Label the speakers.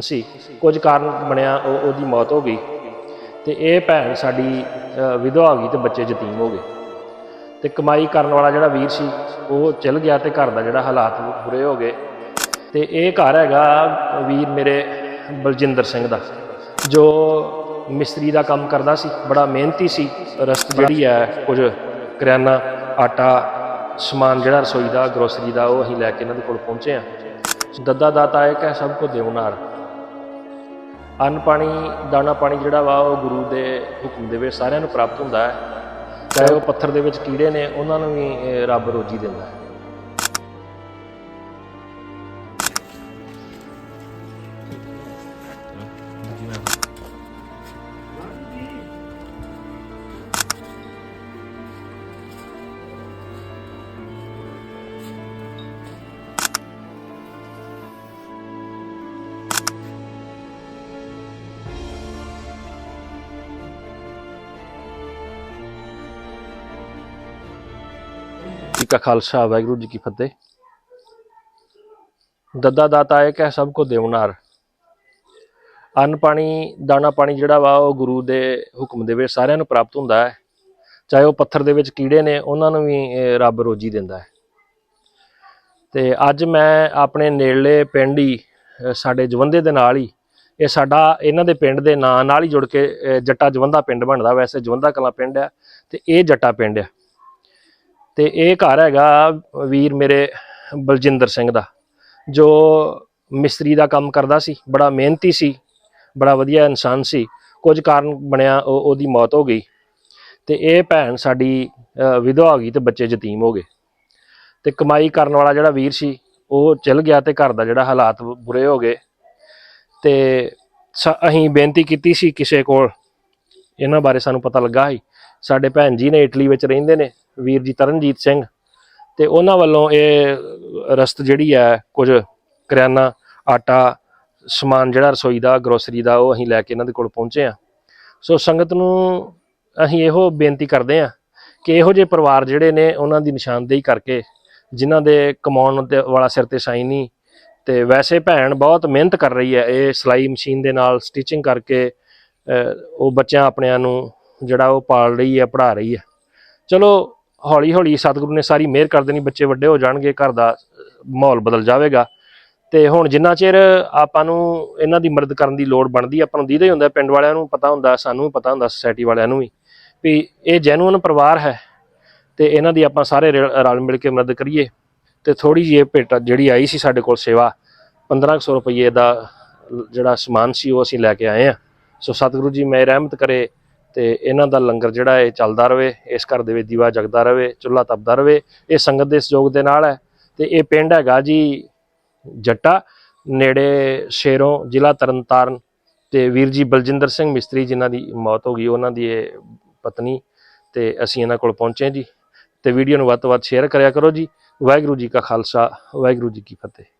Speaker 1: ਸੀ। ਕੁਝ ਕਾਰਨ ਬਣਿਆ, ਉਹ ਉਹਦੀ ਮੌਤ ਹੋ ਗਈ ਤੇ ਇਹ ਭੈਣ ਸਾਡੀ ਵਿਧਵਾ ਹੋ ਗਈ ਤੇ ਬੱਚੇ ਯਤੀਮ ਹੋ ਗਏ। ਤੇ ਕਮਾਈ ਕਰਨ ਵਾਲਾ ਜਿਹੜਾ ਵੀਰ ਸੀ, ਉਹ ਚਲ ਗਿਆ ਤੇ ਘਰ ਦਾ ਜਿਹੜਾ ਹਾਲਾਤ ਬੁਰੇ ਹੋ ਗਏ। ਤੇ ਇਹ ਘਰ ਹੈਗਾ ਵੀਰ ਮੇਰੇ ਬਲਜਿੰਦਰ ਸਿੰਘ ਦਾ, ਜੋ ਮਿਸਤਰੀ ਦਾ ਕੰਮ ਕਰਦਾ ਸੀ, ਬੜਾ ਮਿਹਨਤੀ ਸੀ। ਰਸਤ ਜਿਹੜੀ ਹੈ, ਕੁਝ ਕਰਿਆਨਾ, ਆਟਾ, ਸਮਾਨ ਜਿਹੜਾ ਰਸੋਈ ਦਾ, ਗਰੋਸਰੀ ਦਾ, ਉਹ ਅਸੀਂ ਲੈ ਕੇ ਇਹਨਾਂ ਦੇ ਕੋਲ ਪਹੁੰਚੇ ਆ ਦੱਦਾ ਦਾਤਾ ਹੈ ਕਿ ਸਭ ਕੋ ਦੇਵਨਾਰ ਅੰਨ ਪਾਣੀ, ਦਾਣਾ ਪਾਣੀ ਜਿਹੜਾ ਵਾ, ਉਹ ਗੁਰੂ ਦੇ ਹੁਕਮ ਦੇ ਵਿੱਚ ਸਾਰਿਆਂ ਨੂੰ ਪ੍ਰਾਪਤ ਹੁੰਦਾ ਹੈ। ਚਾਹੇ ਉਹ ਪੱਥਰ ਦੇ ਵਿੱਚ ਕੀੜੇ ਨੇ, ਉਹਨਾਂ ਨੂੰ ਵੀ ਰੱਬ ਰੋਜੀ ਦਿੰਦਾ ਹੈ। ਜੀ ਕਾ ਖਾਲਸਾ, ਵਾਹਿਗੁਰੂ ਜੀ ਕੀ ਫਤਿਹ। ਦੱਦਾ ਦਾਤਾ ਇੱਕ ਹੈ ਸਭ ਕੋ ਦੇਵਨਾਰ ਅੰਨ ਪਾਣੀ, ਦਾਣਾ ਪਾਣੀ ਜਿਹੜਾ ਵਾ, ਉਹ ਗੁਰੂ ਦੇ ਹੁਕਮ ਦੇ ਵਿੱਚ ਸਾਰਿਆਂ ਨੂੰ ਪ੍ਰਾਪਤ ਹੁੰਦਾ ਹੈ। ਚਾਹੇ ਉਹ ਪੱਥਰ ਦੇ ਵਿੱਚ ਕੀੜੇ ਨੇ, ਉਹਨਾਂ ਨੂੰ ਵੀ ਰੱਬ ਰੋਜੀ ਦਿੰਦਾ ਹੈ। ਤੇ ਅੱਜ ਮੈਂ ਆਪਣੇ ਨੇੜਲੇ ਪਿੰਡ ਹੀ ਸਾਡੇ ਜਵੰਦੇ ਦੇ ਨਾਲ ਹੀ, ਇਹ ਸਾਡਾ, ਇਹਨਾਂ ਦੇ ਪਿੰਡ ਦੇ ਨਾਂ, ਨਾਲ ਹੀ ਜੁੜ ਕੇ ਜੱਟਾ ਜਵੰਦਾ ਪਿੰਡ ਬਣਦਾ। ਵੈਸੇ ਜਵੰਦਾ ਕਲਾ ਪਿੰਡ ਹੈ ਤੇ ਇਹ ਜੱਟਾ ਪਿੰਡ ਹੈ ਤੇ ਇਹ ਘਰ ਹੈਗਾ ਵੀਰ ਮੇਰੇ ਬਲਜਿੰਦਰ ਸਿੰਘ ਦਾ, ਜੋ ਮਿਸਤਰੀ ਦਾ ਕੰਮ ਕਰਦਾ ਸੀ, ਬੜਾ ਮਿਹਨਤੀ ਸੀ, ਬੜਾ ਵਧੀਆ ਇਨਸਾਨ ਸੀ, ਕੁਝ ਕਾਰਨ ਬਣਿਆ ਉਹ, ਉਹਦੀ ਮੌਤ ਹੋ ਗਈ ਤੇ ਇਹ ਭੈਣ ਸਾਡੀ ਵਿਧਵਾ ਹੋ ਗਈ ਤੇ ਬੱਚੇ ਯਤੀਮ ਹੋ ਗਏ ਤੇ ਕਮਾਈ ਕਰਨ ਵਾਲਾ ਜਿਹੜਾ ਵੀਰ ਸੀ, ਉਹ ਚਲ ਗਿਆ ਤੇ ਘਰ ਦਾ ਜਿਹੜਾ ਹਾਲਾਤ ਬੁਰੇ ਹੋ ਗਏ ਤੇ ਸ- ਅਸੀਂ ਬੇਨਤੀ ਕੀਤੀ ਸੀ ਕਿਸੇ ਕੋਲ, ਇਹਨਾਂ ਬਾਰੇ ਸਾਨੂੰ ਪਤਾ ਲੱਗਾ ਸੀ, ਸਾਡੇ ਭੈਣ ਜੀ ਨੇ ਇਟਲੀ ਵਿੱਚ ਰਹਿੰਦੇ ਨੇ ਵੀਰ ਜੀ ਤਰਨਜੀਤ ਸਿੰਘ ਤੇ ਉਹਨਾਂ ਵੱਲੋਂ ਇਹ ਰਸਤ ਜਿਹੜੀ ਹੈ ਕੁਝ ਕਰਿਆਨਾ, ਆਟਾ, ਸਮਾਨ ਜਿਹੜਾ ਰਸੋਈ ਦਾ ਗਰੋਸਰੀ ਦਾ ਉਹ ਅਸੀਂ ਲੈ ਕੇ ਇਹਨਾਂ ਦੇ ਕੋਲ ਪਹੁੰਚੇ ਆ ਸੋ ਸੰਗਤ ਨੂੰ ਅਸੀਂ ਇਹੋ ਬੇਨਤੀ ਕਰਦੇ ਆ ਕਿ ਇਹੋ ਜਿਹੇ ਪਰਿਵਾਰ ਜਿਹੜੇ ਨੇ ਉਹਨਾਂ ਦੀ ਨਿਸ਼ਾਨਦੇਹੀ ਕਰਕੇ ਜਿਨ੍ਹਾਂ ਦੇ ਕਮਾਉਣ ਦੇ ਵਾਲਾ ਸਿਰ ਤੇ ਸਾਈ ਨਹੀਂ, ਤੇ ਵੈਸੇ ਭੈਣ ਬਹੁਤ ਮਿਹਨਤ ਕਰ ਰਹੀ ਹੈ ਇਹ ਸਿਲਾਈ ਮਸ਼ੀਨ ਦੇ ਨਾਲ ਸਟਿਚਿੰਗ ਕਰਕੇ ਉਹ ਬੱਚਿਆਂ ਆਪਣਿਆਂ ਨੂੰ ਜਿਹੜਾ ਉਹ ਪਾਲ ਰਹੀ ਹੈ, ਪੜ੍ਹਾ ਰਹੀ ਹੈ। ਚਲੋ ਹੌਲੀ ਹੌਲੀ ਸਤਿਗੁਰੂ ਨੇ ਸਾਰੀ ਮਿਹਰ ਕਰ ਦੇਣੀ, ਬੱਚੇ ਵੱਡੇ ਹੋ ਜਾਣਗੇ, ਘਰ ਦਾ ਮਾਹੌਲ ਬਦਲ ਜਾਵੇਗਾ। ਤੇ ਹੁਣ ਜਿੰਨਾ ਚਿਰ ਆਪਾਂ ਨੂੰ ਇਹਨਾਂ ਦੀ ਮਦਦ ਕਰਨ ਦੀ ਲੋੜ ਬਣਦੀ, ਆਪਾਂ ਨੂੰ ਦੀਦਾ ਹੀ ਹੁੰਦਾ, ਪਿੰਡ ਵਾਲਿਆਂ ਨੂੰ ਪਤਾ ਹੁੰਦਾ, ਸਾਨੂੰ ਵੀ ਪਤਾ ਹੁੰਦਾ ਸੋਸਾਇਟੀ ਵਾਲਿਆਂ ਨੂੰ ਵੀ ਵੀ ਇਹ ਜੈਨੂਅਨ ਪਰਿਵਾਰ ਹੈ ਤੇ ਇਹਨਾਂ ਦੀ ਆਪਾਂ ਸਾਰੇ ਰਲ ਮਿਲ ਕੇ ਮਦਦ ਕਰੀਏ। ਤੇ ਥੋੜੀ ਜਿਹੀ ਇਹ ਭੇਟ ਜਿਹੜੀ ਆਈ ਸੀ ਸਾਡੇ ਕੋਲ ਸੇਵਾ 1500 ਰੁਪਏ ਦਾ ਜਿਹੜਾ ਸਮਾਨ ਸੀ, ਉਹ ਅਸੀਂ ਲੈ ਕੇ ਆਏ ਆ ਸੋ ਸਤਿਗੁਰੂ ਜੀ, ਮੈਂ ਰਹਿਮਤ ਕਰੇ ਤੇ ਇਹਨਾਂ ਦਾ ਲੰਗਰ ਜਿਹੜਾ ਇਹ ਚੱਲਦਾ ਰਵੇ, ਇਸ ਘਰ ਦੇ ਵਿੱਚ ਦੀਵਾ ਜਗਦਾ ਰਵੇ, ਚੁੱਲ੍ਹਾ ਤਪਦਾ ਰਵੇ, ਇਹ ਸੰਗਤ ਦੇ ਸਹਿਯੋਗ ਦੇ ਨਾਲ ਹੈ। ਤੇ ਇਹ ਪਿੰਡ ਹੈਗਾ ਜੀ ਜੱਟਾ, ਨੇੜੇ ਸ਼ੇਰੋਂ ਜ਼ਿਲ੍ਹਾ ਤਰਨਤਾਰਨ ਤੇ ਵੀਰ ਜੀ ਬਲਜਿੰਦਰ ਸਿੰਘ ਮਿਸਤਰੀ ਜਿਨ੍ਹਾਂ ਦੀ ਮੌਤ ਹੋ ਗਈ, ਉਹਨਾਂ ਦੀ ਇਹ ਪਤਨੀ ਤੇ ਅਸੀਂ ਇਹਨਾਂ ਕੋਲ ਪਹੁੰਚੇ ਜੀ। ਤੇ ਵੀਡੀਓ ਨੂੰ ਵੱਧ ਤੋਂ ਵੱਧ ਸ਼ੇਅਰ ਕਰਿਆ ਕਰੋ ਜੀ। ਵਾਹਿਗੁਰੂ ਜੀ ਕਾ ਖਾਲਸਾ, ਵਾਹਿਗੁਰੂ ਜੀ ਕੀ ਫਤਿਹ।